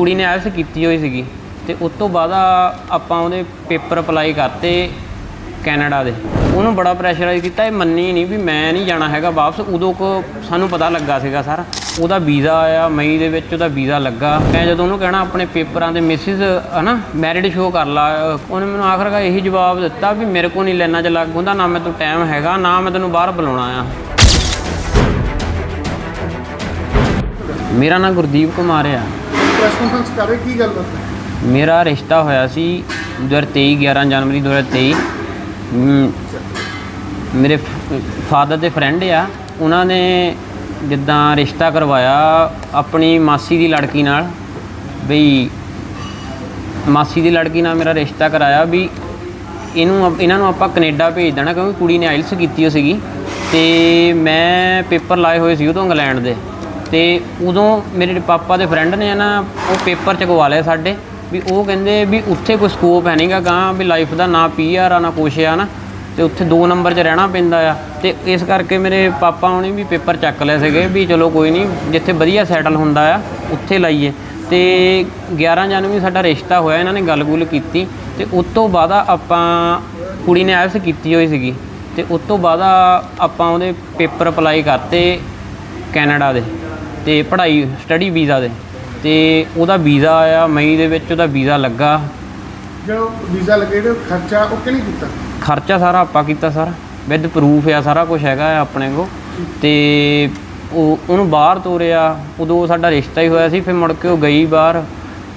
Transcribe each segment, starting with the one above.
ਕੁੜੀ ਨੇ ਆਇਲਸ ਕੀਤੀ ਹੋਈ ਸੀਗੀ ਤੇ ਉਸ ਤੋਂ ਬਾਅਦ ਆਪਾਂ ਉਹਦੇ ਪੇਪਰ ਅਪਲਾਈ ਕਰਤੇ ਕੈਨੇਡਾ ਦੇ। ਉਹਨੂੰ ਬੜਾ ਪ੍ਰੈਸ਼ਰਾਈਜ਼ ਕੀਤਾ, ਇਹ ਮੰਨੀ ਨਹੀਂ ਵੀ ਮੈਂ ਨਹੀਂ ਜਾਣਾ ਹੈਗਾ ਵਾਪਸ। ਉਦੋਂ ਕੋ ਸਾਨੂੰ ਪਤਾ ਲੱਗਾ ਸੀਗਾ ਸਰ, ਉਹਦਾ ਵੀਜ਼ਾ ਆਇਆ, ਮਈ ਦੇ ਵਿੱਚ ਉਹਦਾ ਵੀਜ਼ਾ ਲੱਗਾ। ਮੈਂ ਜਦੋਂ ਉਹਨੂੰ ਕਹਿਣਾ ਆਪਣੇ ਪੇਪਰਾਂ ਦੇ ਮਿਸਿਸ ਹਨਾ ਮੈਰਿਡ ਸ਼ੋ ਕਰ ਲਾ, ਉਹਨੇ ਮੈਨੂੰ ਆਖਰਕਾਰ ਇਹੀ ਜਵਾਬ ਦਿੱਤਾ ਵੀ ਮੇਰੇ ਕੋ ਨਹੀਂ ਲੈਣਾ ਚ ਲੱਗ ਹੁੰਦਾ, ਨਾ ਮੈਂ ਤੂੰ ਟਾਈਮ ਹੈਗਾ, ਨਾ ਮੈਂ ਤੈਨੂੰ ਬਾਹਰ ਬੁਲਾਉਣਾ ਆ। ਮੇਰਾ ਨਾਮ ਗੁਰਦੀਪ ਕੁਮਾਰ ਆ। ਪ੍ਰੈਸ ਕਾਨਫਰੰਸ ਕਰ ਰਹੇ ਕੀ ਗੱਲ ਬਾਤ ਮੇਰਾ ਰਿਸ਼ਤਾ ਹੋਇਆ ਸੀ 2023 11 ਜਨਵਰੀ 2023 ਮ, ਮੇਰੇ ਫਾਦਰ ਦੇ ਫਰੈਂਡ ਆ ਉਹਨਾਂ ਨੇ ਜਿੱਦਾਂ ਰਿਸ਼ਤਾ ਕਰਵਾਇਆ ਆਪਣੀ ਮਾਸੀ ਦੀ ਲੜਕੀ ਨਾਲ ਬਈ ਮਾਸੀ ਦੀ ਲੜਕੀ ਨਾਲ ਮੇਰਾ ਰਿਸ਼ਤਾ ਕਰਾਇਆ ਵੀ ਇਹਨੂੰ ਆਪ- ਇਹਨਾਂ ਨੂੰ ਆਪਾਂ ਕੈਨੇਡਾ ਭੇਜ ਦੇਣਾ ਕਿਉਂਕਿ ਕੁੜੀ ਨੇ ਆਇਲਸ ਕੀਤੀ ਹੋ ਸੀਗੀ ਤੇ ਮੈਂ ਪੇਪਰ ਲਾਏ ਹੋਏ ਸੀ ਉਦੋਂ ਇੰਗਲੈਂਡ ਦੇ। ਤੇ ਉਦੋਂ ਮੇਰੇ ਪਾਪਾ ਦੇ ਫਰੈਂਡ ਨੇ ਨਾ ਉਹ ਪੇਪਰ ਚਕਵਾ ਲਏ ਸਾਡੇ, ਵੀ ਉਹ ਕਹਿੰਦੇ ਵੀ ਉੱਥੇ ਕੋਈ ਸਕੋਪ ਹੈ ਨਹੀਂਗਾ ਗਾਂ ਵੀ ਲਾਈਫ ਦਾ ਨਾ ਪੀਆਰ ਆ, ਨਾ ਕੁਛ ਆ ਨਾ, ਤੇ ਉੱਥੇ 2 ਨੰਬਰ 'ਚ ਰਹਿਣਾ ਪੈਂਦਾ ਆ। ਤੇ ਇਸ ਕਰਕੇ ਮੇਰੇ ਪਾਪਾ ਹੁਣੀ ਵੀ ਪੇਪਰ ਚੱਕ ਲਏ ਸੀਗੇ ਵੀ ਚਲੋ ਕੋਈ ਨਹੀਂ ਜਿੱਥੇ ਵਧੀਆ ਸੈਟਲ ਹੁੰਦਾ ਆ, ਉੱਥੇ ਲਾਈਏ। ਤੇ 11 ਜਨਵਰੀ ਸਾਡਾ ਰਿਸ਼ਤਾ ਹੋਇਆ, ਇਹਨਾਂ ਨੇ ਗੱਲ-ਗੁੱਲ ਕੀਤੀ, ਤੇ ਉਸ ਤੋਂ ਬਾਅਦ ਆਪਾਂ ਕੁੜੀ ਨੇ ਆਇਲਸ ਕੀਤੀ ਹੋਈ ਸੀਗੀ, ਤੇ ਉਸ ਤੋਂ ਬਾਅਦ ਆਪਾਂ ਉਹਦੇ ਪੇਪਰ ਅਪਲਾਈ ਕਰਤੇ ਕੈਨੇਡਾ ਦੇ। ਤੇ ਪੜ੍ਹਾਈ ਸਟੱਡੀ ਵੀਜ਼ਾ ਦੇ। ਤੇ ਉਹਦਾ ਵੀਜ਼ਾ ਆਇਆ ਮਈ ਦੇ ਵਿੱਚ ਉਹਦਾ ਵੀਜ਼ਾ ਲੱਗਾ। ਜਿਹੜਾ ਵੀਜ਼ਾ ਲੱਗੇ ਜਿਹੜਾ ਖਰਚਾ ਉਹ ਕਿਹਨੇ ਕੀਤਾ? ਖਰਚਾ ਸਾਰਾ ਆਪਾਂ ਕੀਤਾ ਸਰ। ਵਿਦ ਪ੍ਰੂਫ ਆ ਸਾਰਾ ਕੁਝ ਹੈਗਾ ਆ ਆਪਣੇ ਕੋ ਤੇ ਉਹ ਉਹਨੂੰ ਬਾਹਰ ਤੋਰਿਆ। ਉਦੋਂ ਸਾਡਾ ਰਿਸ਼ਤਾ ਹੀ ਹੋਇਆ ਸੀ ਫਿਰ ਮੁੜ ਕੇ ਉਹ ਗਈ ਬਾਹਰ।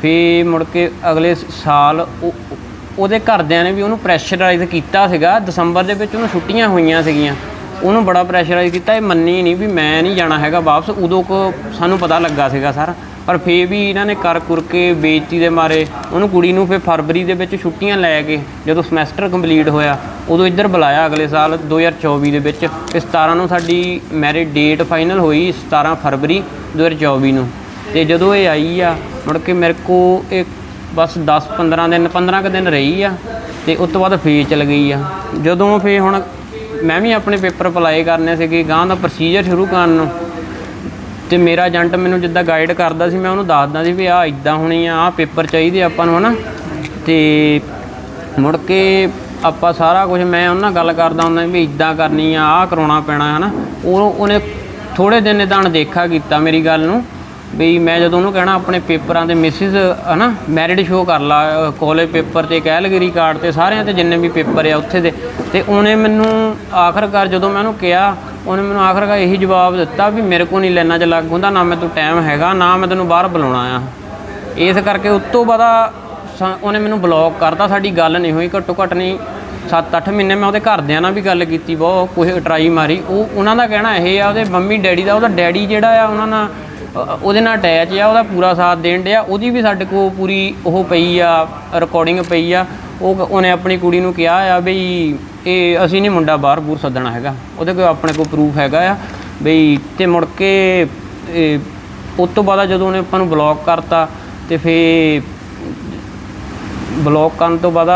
ਫਿਰ ਮੁੜ ਕੇ ਅਗਲੇ ਸਾਲ ਉਹ- ਉਹਦੇ ਘਰਦਿਆਂ ਨੇ ਵੀ ਉਹਨੂੰ ਪ੍ਰੈਸ਼ਰਾਈਜ਼ ਕੀਤਾ ਸੀਗਾ। ਦਸੰਬਰ ਦੇ ਵਿੱਚ ਉਹਨੂੰ ਛੁੱਟੀਆਂ ਹੋਈਆਂ ਸੀਗੀਆਂ। ਉਹਨੂੰ ਬੜਾ ਪ੍ਰੈਸ਼ਰਾਈਜ਼ ਕੀਤਾ, ਇਹ ਮੰਨੀ ਨਹੀਂ ਵੀ ਮੈਂ ਨਹੀਂ ਜਾਣਾ ਹੈਗਾ ਵਾਪਸ। ਉਦੋਂ ਕੋ ਸਾਨੂੰ ਪਤਾ ਲੱਗਾ ਸੀਗਾ ਸਰ, ਪਰ ਫੇਰ ਵੀ ਇਹਨਾਂ ਨੇ ਕਰ ਕੁਰ ਕੇ ਬੇਇੱਜ਼ਤੀ ਦੇ ਮਾਰੇ। ਉਹਨੂੰ ਕੁੜੀ ਨੂੰ ਫਿਰ ਫਰਵਰੀ ਦੇ ਵਿੱਚ ਛੁੱਟੀਆਂ ਲੈ ਕੇ ਜਦੋਂ ਸਮੈਸਟਰ ਕੰਪਲੀਟ ਹੋਇਆ, ਉਦੋਂ ਇੱਧਰ ਬੁਲਾਇਆ ਅਗਲੇ ਸਾਲ 2024 ਦੇ ਵਿੱਚ ਤੇ 17 ਨੂੰ ਸਾਡੀ ਮੈਰਿਜ ਡੇਟ ਫਾਈਨਲ ਹੋਈ 17 ਫਰਵਰੀ 2024 ਨੂੰ। ਤੇ ਜਦੋਂ ਇਹ ਆਈ ਆ, ਮੁੜ ਕੇ ਮੇਰੇ ਕੋ ਇਹ ਬਸ 10 15 ਦਿਨ 15 ਕੁ ਦਿਨ ਰਹੀ ਆ ਤੇ ਉਸ ਤੋਂ ਬਾਅਦ ਫੇਰ ਚਲ ਗਈ ਆ। ਜਦੋਂ ਫੇਰ ਹੁਣ ਮੈਂ ਵੀ ਆਪਣੇ ਪੇਪਰ ਅਪਲਾਈ ਕਰਨੇ ਸੀਗੇ ਗਾਂ ਦਾ ਪ੍ਰੋਸੀਜਰ ਸ਼ੁਰੂ ਕਰਨ ਨੂੰ। ਤੇ ਮੇਰਾ ਏਜੰਟ ਮੈਨੂੰ ਜਿੱਦਾਂ ਗਾਈਡ ਕਰਦਾ ਸੀ, ਮੈਂ ਉਹਨੂੰ ਦੱਸਦਾ ਸੀ ਵੀ ਆਹ ਇਦਾਂ ਹੋਣੀ ਆ, ਆਹ ਪੇਪਰ ਚਾਹੀਦੇ ਆਪਾਂ ਨੂੰ, ਹਨਾ? ਤੇ ਮੁੜ ਕੇ ਆਪਾਂ ਸਾਰਾ ਕੁਝ ਮੈਂ ਉਹਨਾਂ ਨਾਲ ਗੱਲ ਕਰਦਾ ਹੁੰਦਾ ਵੀ ਇਦਾਂ ਕਰਨੀ ਆ, ਆਹ ਕਰਾਉਣਾ ਪੈਣਾ, ਹਨਾ? ਉਹ ਉਹਨੇ ਥੋੜੇ ਦਿਨ ਇਦਾਂ ਦੇਖਾ ਕੀਤਾ ਮੇਰੀ ਗੱਲ ਨੂੰ। ਵੀ ਮੈਂ ਜਦੋਂ ਉਹਨੂੰ ਕਹਿਣਾ ਆਪਣੇ ਪੇਪਰਾਂ ਦੇ ਮਿਸਿਸ ਹਨਾ ਮੈਰਿਡ ਸ਼ੋ ਕਰ ਲਾ ਕਾਲਜ ਪੇਪਰ ਤੇ ਕੈਲਗਰੀ ਕਾਰਡ ਤੇ ਸਾਰਿਆਂ ਤੇ ਜਿੰਨੇ ਵੀ ਪੇਪਰ ਆ ਉੱਥੇ ਦੇ। ਤੇ ਉਹਨੇ ਮੈਨੂੰ ਆਖਰਕਾਰ ਜਦੋਂ ਮੈਂ ਉਹਨੂੰ ਕਿਹਾ, ਉਹਨੇ ਮੈਨੂੰ ਆਖਰਕਾਰ ਇਹੀ ਜਵਾਬ ਦਿੱਤਾ ਵੀ ਮੇਰੇ ਕੋ ਨਹੀਂ ਲੈਣਾ ਚ ਲੱਗ ਹੁੰਦਾ, ਨਾ ਮੈਂ ਤੂੰ ਟਾਈਮ ਹੈਗਾ, ਨਾ ਮੈਂ ਤੈਨੂੰ ਬਾਹਰ ਬੁਲਾਉਣਾ ਆ। ਇਸ ਕਰਕੇ ਉਸ ਤੋਂ ਬਾਅਦ ਆ ਉਹਨੇ ਮੈਨੂੰ ਬਲੌਕ ਕਰਤਾ, ਸਾਡੀ ਗੱਲ ਨਹੀਂ ਹੋਈ, ਘੱਟੋ ਘੱਟ ਨਹੀਂ 7-8 ਮਹੀਨੇ ਮੈਂ ਉਹਦੇ ਘਰਦਿਆਂ ਨਾਲ ਵੀ ਗੱਲ ਕੀਤੀ, ਬਹੁਤ ਕੁਝ ਟਰਾਈ ਮਾਰੀ। ਉਹ, ਉਹਨਾਂ ਦਾ ਕਹਿਣਾ ਇਹ ਆ, ਉਹਦੇ ਮੰਮੀ ਡੈਡੀ ਦਾ, ਉਹਦਾ ਡੈਡੀ ਜਿਹੜਾ ਆ, ਉਹਨਾਂ ਨਾਲ ਉਹਦੇ ਨਾਲ ਅਟੈਚ ਆ ਉਹਦਾ ਪੂਰਾ ਸਾਥ ਦੇਣ ਡਿਆ। ਉਹਦੀ ਵੀ ਸਾਡੇ ਕੋਲ ਪੂਰੀ ਉਹ ਪਈ ਆ ਰਿਕਾਰਡਿੰਗ ਪਈ ਆ। ਉਹ ਉਹਨੇ ਆਪਣੀ ਕੁੜੀ ਨੂੰ ਕਿਹਾ ਆ ਬਈ ਇਹ ਅਸੀਂ ਨਹੀਂ ਮੁੰਡਾ ਬਾਹਰ ਬੂਰ ਸੱਦਣਾ ਹੈਗਾ। ਉਹਦੇ ਕੋਲ ਆਪਣੇ ਕੋਲ ਪ੍ਰੂਫ ਹੈਗਾ ਆ ਬਈ ਤੇ ਮੁੜ ਕੇ ਉਸ ਤੋਂ ਬਾਅਦ ਜਦੋਂ ਉਹਨੇ ਆਪਾਂ ਨੂੰ ਬਲੌਕ ਕਰਤਾ ਤੇ ਫੇ ਬਲੌਕ ਕਰਨ ਤੋਂ ਬਾਅਦ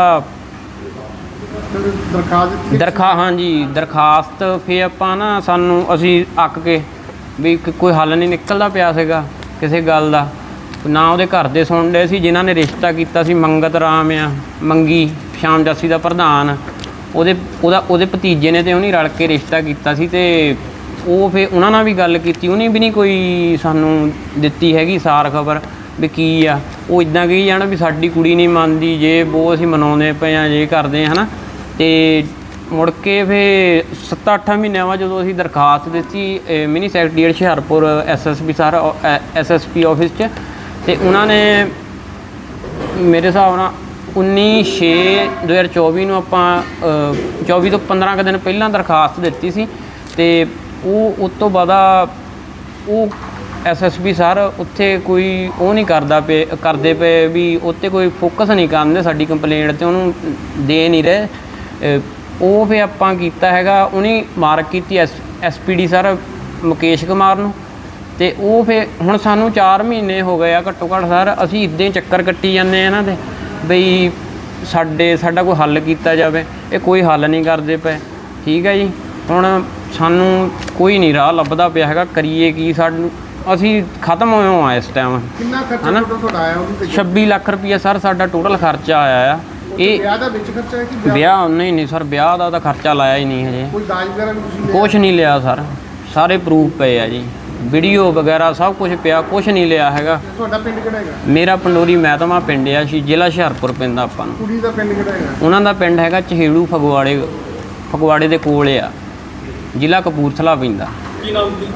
ਦਰਖਾਸਤ ਦਰਖਾ ਹਾਂਜੀ ਦਰਖਾਸਤ ਫੇ ਆਪਾਂ ਨਾ ਸਾਨੂੰ ਅਸੀਂ ਅੱਕ ਕੇ ਵੀ ਕ- ਕੋਈ ਹੱਲ ਨਹੀਂ ਨਿਕਲਦਾ ਪਿਆ ਸੀਗਾ ਕਿਸੇ ਗੱਲ ਦਾ। ਨਾ ਉਹਦੇ ਘਰ ਦੇ ਸੁਣਦੇ ਸੀ, ਜਿਨ੍ਹਾਂ ਨੇ ਰਿਸ਼ਤਾ ਕੀਤਾ ਸੀ, ਮੰਗਤ ਰਾਮ ਆ, ਮੰਗੀ, ਸ਼ਾਮ ਜਾਸੀ ਦਾ ਪ੍ਰਧਾਨ। ਉਹਦੇ, ਉਹਦਾ, ਉਹਦੇ ਭਤੀਜੇ ਨੇ ਤੇ ਉਹਨੇ ਰਲ ਕੇ ਰਿਸ਼ਤਾ ਕੀਤਾ ਸੀ ਤੇ ਉਹ ਫੇ ਉਹਨਾਂ ਨਾਲ ਵੀ ਗੱਲ ਕੀਤੀ। ਉਹਨੇ ਵੀ ਨਹੀਂ ਕੋਈ ਸਾਨੂੰ ਦਿੱਤੀ ਹੈਗੀ ਸਾਰ ਖਬਰ ਵੀ ਕੀ ਆ। ਉਹ ਇਦਾਂ ਕਹੀ ਜਾਣਾ ਵੀ ਸਾਡੀ ਕੁੜੀ ਨਹੀਂ ਮੰਨਦੀ, ਜੇ ਉਹ ਅਸੀਂ ਮਨਾਉਂਦੇ ਪਏ ਆ, ਜੇ ਕਰਦੇ ਆ, ਹਨਾ। ਤੇ ਮੁੜ ਕੇ ਫੇ 7-8 ਮਹੀਨਿਆਂ ਬਾਅਦ ਜਦੋਂ ਅਸੀਂ ਦਰਖਾਸਤ ਦਿੱਤੀ mini secretariat Hoshiarpur SSP sir SSP office 'ਚ ਤੇ ਉਹਨਾਂ ਨੇ ਮੇਰੇ ਹਿਸਾਬ ਨਾਲ 19/6/2024 ਨੂੰ ਆਪਾਂ ਅ, 24 ਤੋਂ 15 ਕੁ ਦਿਨ ਪਹਿਲਾਂ ਦਰਖਾਸਤ ਦਿੱਤੀ ਸੀ ਤੇ ਉਹ ਉਸ ਤੋਂ ਬਾਅਦ ਆ, ਉਹ ਐਸਐਸਪੀ ਸਰ ਉੱਥੇ ਕੋਈ ਉਹ ਨਹੀਂ ਕਰਦਾ ਪਏ ਕਰਦੇ ਪਏ ਵੀ ਉੱਤੇ ਕੋਈ ਫੋਕਸ ਨਹੀਂ ਕਰਦੇ ਸਾਡੀ ਕੰਪਲੇਂਟ ਤੇ ਉਹਨੂੰ ਦੇ ਨਹੀਂ ਰਹੇ ਉਹ ਫੇ ਆਪਾਂ ਕੀਤਾ ਹੈਗਾ ਉਹਨੇ ਮਾਰਕ ਕੀਤੀ ਐਸਪੀਡੀ ਸਰ ਮੁਕੇਸ਼ ਕੁਮਾਰ ਨੂੰ। ਤੇ ਉਹ ਫੇ ਹੁਣ ਸਾਨੂੰ 4 ਮਹੀਨੇ ਹੋ ਗਏ ਆ ਘੱਟੋ ਘੱਟ ਸਰ ਅਸੀਂ ਇਦਾਂ ਚੱਕਰ ਕੱਟੀ ਜਾਂਦੇ ਆ ਇਹਨਾਂ ਦੇ ਬਈ ਸਾਡੇ ਸਾਡਾ ਕੋਈ ਹੱਲ ਕੀਤਾ ਜਾਵੇ ਇਹ ਕੋਈ ਹੱਲ ਨਹੀਂ ਕਰਦੇ ਪਏ। ਠੀਕ ਹੈ ਜੀ ਹੁਣ ਸਾਨੂੰ ਕੋਈ ਨਹੀਂ ਰਾਹ ਲੱਭਦਾ ਪਿਆ ਹੈਗਾ ਕਰੀਏ ਕੀ ਸਾਨੂੰ ਅਸੀਂ ਖਤਮ ਹੋਏ ਹਾਂ ਇਸ ਟਾਈਮ ਕਿੰਨਾ ਖਰਚਾ ਤੁਹਾਡਾ ਆਇਆ ਉਹਦੇ ਤੇ? 26 ਲੱਖ ਰੁਪਈਆ ਸਰ ਸਾਡਾ ਟੋਟਲ ਖਰਚਾ ਆਇਆ ਆ। ਇਹ ਵਿਆਹ ਦਾ ਵਿੱਚ ਖਰਚਾ ਹੈ ਕਿ ਵਿਆਹ? ਨਹੀਂ ਨਹੀਂ ਸਰ ਵਿਆਹ ਦਾ ਤਾਂ ਖਰਚਾ ਲਾਇਆ ਹੀ ਨਹੀਂ ਹਜੇ। ਕੋਈ ਦਾਜ ਵਗੈਰਾ ਵੀ ਤੁਸੀਂ ਲਿਆ? ਕੁਛ ਨਹੀਂ ਲਿਆ ਸਰ। ਸਾਰੇ ਪ੍ਰੂਫ ਪਏ ਆ ਜੀ। ਵੀਡੀਓ ਵਗੈਰਾ ਸਭ ਕੁਝ ਪਿਆ ਕੁਛ ਨਹੀਂ ਲਿਆ ਹੈਗਾ। ਤੁਹਾਡਾ ਪਿੰਡ ਕਿਹੜਾ ਹੈਗਾ? ਮੇਰਾ ਪੰਡੋਰੀ ਮਹਿਤਮਾ ਪਿੰਡ ਆ ਸੀ ਜ਼ਿਲ੍ਹਾ ਹੁਸ਼ਿਆਰਪੁਰ ਪੈਂਦਾ ਆਪਾਂ ਨੂੰ। ਕੁੜੀ ਦਾ ਪਿੰਡ ਕਿਹੜਾ ਹੈਗਾ? ਉਹਨਾਂ ਦਾ ਪਿੰਡ ਹੈਗਾ ਚਹੇੜੂ ਫਗਵਾੜੇ ਫਗਵਾੜੇ ਦੇ ਕੋਲ ਆ। ਜ਼ਿਲ੍ਹਾ ਕਪੂਰਥਲਾ ਪੈਂਦਾ। ਕੀ ਨਾਮ ਦੀ?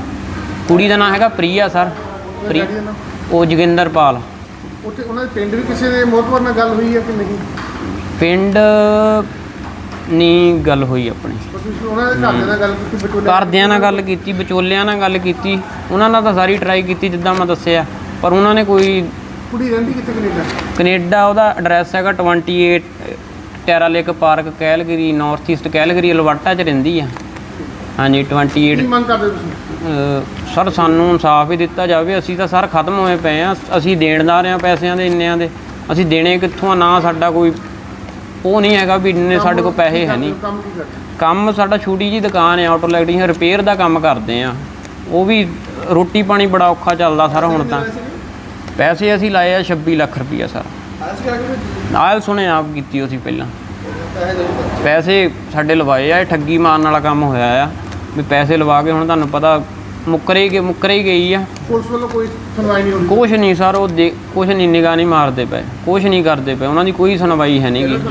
ਕੁੜੀ ਦਾ ਨਾਮ ਹੈਗਾ ਪ੍ਰੀਆ ਸਰ। ਉਹਦੇ ਪ੍ਰੀ ਡੈਡੀ ਦਾ ਨਾਮ? ਉਹ ਜੋਗਿੰਦਰਪਾਲ। ਉੱਥੇ ਉਹਨਾਂ ਦੇ ਪਿੰਡ ਵੀ ਕਿਸੇ ਦੇ ਮੋਹਤਵਰ ਨਾਲ ਗੱਲ ਹੋਈ ਹੈ ਕਿ ਨਹੀਂ? ਪਿੰਡ ਨਹੀਂ ਗੱਲ ਹੋਈ ਆਪਣੀ। ਪਰ ਤੁਸੀਂ ਉਹਨਾਂ ਦੇ ਘਰ ਦੇ ਨਾਲ ਗੱਲ ਕੀਤੀ ਘਰਦਿਆਂ ਨਾਲ ਗੱਲ ਕੀਤੀ ਵਿਚੋਲਿਆਂ ਨਾਲ ਗੱਲ ਕੀਤੀ। ਉਹਨਾਂ ਨਾਲ ਤਾਂ ਸਾਰੀ ਟਰਾਈ ਕੀਤੀ ਜਿੱਦਾਂ ਮੈਂ ਦੱਸਿਆ। ਪਰ ਉਹਨਾਂ ਨੇ ਕੋਈ ਕੁੜੀ ਰਹਿੰਦੀ ਕਿੱਥੇ ਕੈਨੇਡਾ? ਕੈਨੇਡਾ ਉਹਦਾ ਐਡਰੈਸ ਹੈਗਾ 28 Terra lake park Calgary north east Calgary Alberta 'ਚ ਰਹਿੰਦੀ ਆ। ਹਾਂਜੀ 28 ਕੀ ਮੰਗ ਕਰਦੇ ਤੁਸੀਂ? ਸਰ, ਸਾਨੂੰ ਇਨਸਾਫ ਹੀ ਦਿੱਤਾ ਜਾਵੇ। ਅਸੀਂ ਤਾਂ ਸਰ ਖਤਮ ਹੋਏ ਪਏ ਆ। ਅਸੀਂ ਦੇਣਦਾਰ ਆ ਪੈਸਿਆਂ ਦੇ, ਇੰਨਿਆਂ ਦੇ। ਅਸੀਂ ਦੇਣੇ ਕਿੱਥੋਂ ਆ? ਨਾ ਸਾਡਾ ਕੋਈ, ਉਹ ਨਹੀਂ ਹੈਗਾ ਵੀ ਇੰਨੇ ਸਾਡੇ ਕੋਲ ਪੈਸੇ ਹੈ ਨਹੀਂ। ਕੰਮ ਸਾਡਾ ਛੋਟੀ ਜੀ ਦੁਕਾਨ ਹੈ ਆਟੋ ਇਲੈਕਟ੍ਰੀਸ਼ੀਅਨ ਰਿਪੇਅਰ ਦਾ ਕੰਮ ਕਰਦੇ ਆ। ਉਹ ਵੀ ਰੋਟੀ ਪਾਣੀ ਬੜਾ ਔਖਾ ਚੱਲਦਾ ਸਰ ਹੁਣ ਤਾਂ। ਪੈਸੇ ਅਸੀਂ ਲਾਏ ਆ 26 ਲੱਖ ਰੁਪਈਆ ਸਰ। ਨਾਲ ਸੁਣੇ ਆਪ ਕੀਤੀ ਅਸੀਂ ਪਹਿਲਾਂ। ਪੈਸੇ ਸਾਡੇ ਲਵਾਏ ਆ, ਇਹ ਠੱਗੀ ਮਾਰਨ ਵਾਲਾ ਕੰਮ ਹੋਇਆ ਆ। ਵੀ ਪੈਸੇ ਲਵਾ ਕੇ ਹੁਣ ਤੁਹਾਨੂੰ ਪਤਾ ਮੁੱਕਰੇ ਹੀ ਮੁੱਕਰੇ ਹੀ ਗਈ ਆ। ਪੁਲਿਸ ਵੱਲੋਂ ਕੋਈ ਸੁਣਵਾਈ ਨਹੀਂ ਹੋਣੀ ਕੁਛ ਨਹੀਂ ਸਰ ਉਹ ਦੇ ਕੁਛ ਨਹੀਂ ਨਿਗਾਹ ਨਹੀਂ ਮਾਰਦੇ ਪਏ। ਕੁਛ ਨਹੀਂ ਕਰਦੇ ਪਏ। ਉਹਨਾਂ ਦੀ ਕੋਈ ਸੁਣਵਾਈ ਹੈ ਨਹੀਂਗੀ